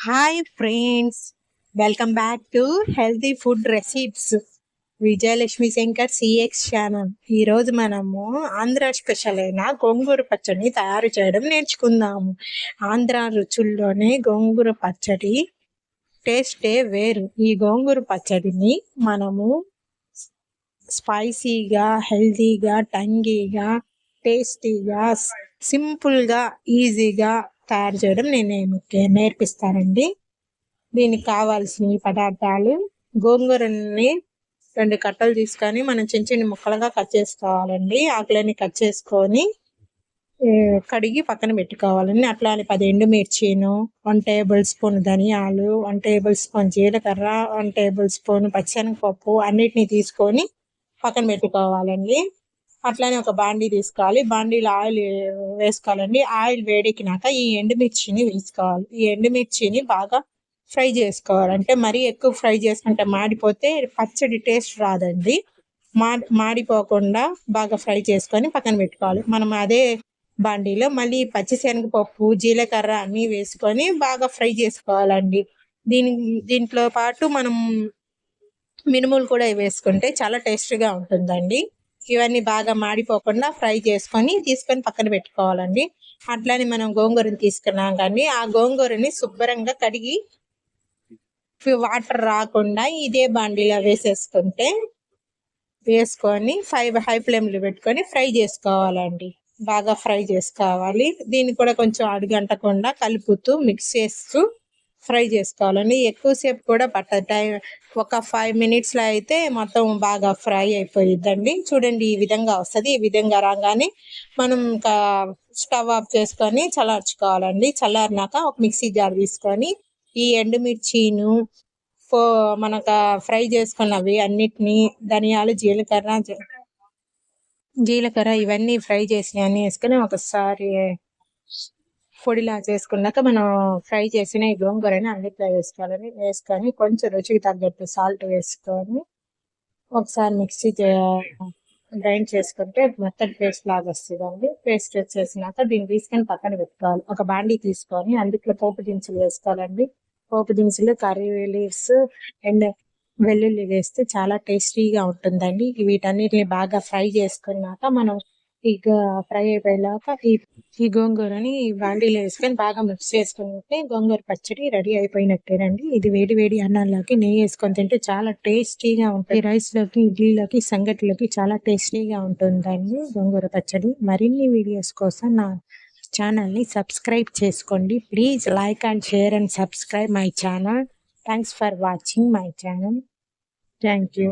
Hi friends welcome back to healthy food recipes Vijayalakshmi Shankar CX channel ఈరోజు మనము Andhra special అయిన గోంగూర పచ్చడిని తయారు చేయడం నేర్చుకుందాము. ఆంధ్ర రుచుల్లోనే గోంగూర పచ్చడి టేస్టే వేరు. ఈ గోంగూర పచ్చడిని మనము స్పైసీగా హెల్తీగా టంగీగా టేస్టీగా సింపుల్గా ఈజీగా తయారు చేయడం నేను నేర్పిస్తానండి. దీనికి కావాల్సిన పదార్థాలు గోంగూరని రెండు కట్టలు తీసుకొని మనం చిన్న చిన్న ముక్కలుగా కట్ చేసుకోవాలండి. ఆకులని కట్ చేసుకొని కడిగి పక్కన పెట్టుకోవాలండి. అట్లానే పది ఎండుమిర్చిను వన్ టేబుల్ స్పూన్ ధనియాలు వన్ టేబుల్ స్పూన్ జీలకర్ర వన్ టేబుల్ స్పూన్ పచ్చనగపప్పు అన్నిటిని తీసుకొని పక్కన పెట్టుకోవాలండి. అట్లానే ఒక బాండీ తీసుకోవాలి. బాండీలో ఆయిల్ వేసుకోవాలండి. ఆయిల్ వేడెక్కినాక ఈ ఎండుమిర్చిని వేసుకోవాలి. ఈ ఎండుమిర్చిని బాగా ఫ్రై చేసుకోవాలి. అంటే మరీ ఎక్కువ ఫ్రై చేసుకుంటే మాడిపోతే పచ్చడి టేస్ట్ రాదండి. మా మాడిపోకుండా బాగా ఫ్రై చేసుకొని పక్కన పెట్టుకోవాలి. మనం అదే బాండీలో మళ్ళీ పచ్చిశనగపప్పు జీలకర్ర అన్నీ వేసుకొని బాగా ఫ్రై చేసుకోవాలండి. దీని దీంట్లో పాటు మనం మినుములు కూడా వేసుకుంటే చాలా టేస్ట్గా ఉంటుందండి. ఇవన్నీ బాగా మాడిపోకుండా ఫ్రై చేసుకొని తీసుకొని పక్కన పెట్టుకోవాలండి. అట్లానే మనం గోంగూరని తీసుకున్నాం కానీ ఆ గోంగూరని శుభ్రంగా కడిగి వాటర్ రాకుండా ఇదే బాండీలో వేసేసుకుంటే వేసుకొని ఫైవ్ హై ఫ్లేమ్లో పెట్టుకొని ఫ్రై చేసుకోవాలండి. బాగా ఫ్రై చేసుకోవాలి. దీన్ని కూడా కొంచెం అడుగంటకుండా కలుపుతూ మిక్స్ చేస్తూ ఫ్రై చేసుకోవాలండి ఎక్కువసేపు కూడా పట్టదు. టైం ఒక ఫైవ్ మినిట్స్లో అయితే మొత్తం బాగా ఫ్రై అయిపోయిద్దండి. చూడండి ఈ విధంగా వస్తుంది. ఈ విధంగా రాగానే మనం ఇంకా స్టవ్ ఆఫ్ చేసుకొని చల్లార్చుకోవాలండి. చల్లారినాక ఒక మిక్సీ జార్ తీసుకొని ఈ ఎండుమిర్చిను ఫో మనకు ఫ్రై చేసుకున్నవి అన్నిటినీ ధనియాలు జీలకర్ర జీలకర్ర ఇవన్నీ ఫ్రై చేసినవన్నీ వేసుకొని ఒకసారి పొడిలా చేసుకున్నాక మనం ఫ్రై చేసిన ఈ గోంగూరని అన్నిట్లో వేసుకోవాలని వేసుకొని కొంచెం రుచికి తగ్గట్టు సాల్ట్ వేసుకొని ఒకసారి మిక్సీ గ్రైండ్ చేసుకుంటే మొత్తం పేస్ట్ లాగా వస్తుంది అండి పేస్ట్ వచ్చేసినాక దీన్ని తీసుకొని పక్కన పెట్టుకోవాలి. ఒక బాండీ తీసుకొని అందులో పోపు దినుసులు వేసుకోవాలండి. పోపు దినుసులు కర్రీ లీవ్స్ అండ్ వెల్లుల్లి వేస్తే చాలా టేస్టీగా ఉంటుందండి. వీటన్నిటిని బాగా ఫ్రై చేసుకున్నాక మనం ఇక ఫ్రై అయిపోయాక ఈ ఈ గోంగూరని వాండీలో వేసుకొని బాగా మిక్స్ చేసుకుంటే గోంగూర పచ్చడి రెడీ అయిపోయినట్టేనండి. ఇది వేడి వేడి అన్నాల్లోకి నెయ్యి వేసుకొని తింటే చాలా టేస్టీగా ఉంటుంది. రైస్లోకి ఇడ్లీలోకి సంగటిలోకి చాలా టేస్టీగా ఉంటుందండి గోంగూర పచ్చడి. మరిన్ని వీడియోస్ కోసం నా ఛానల్ని సబ్స్క్రైబ్ చేసుకోండి. Please like and share and subscribe my channel. Thanks for watching my channel. Thank you.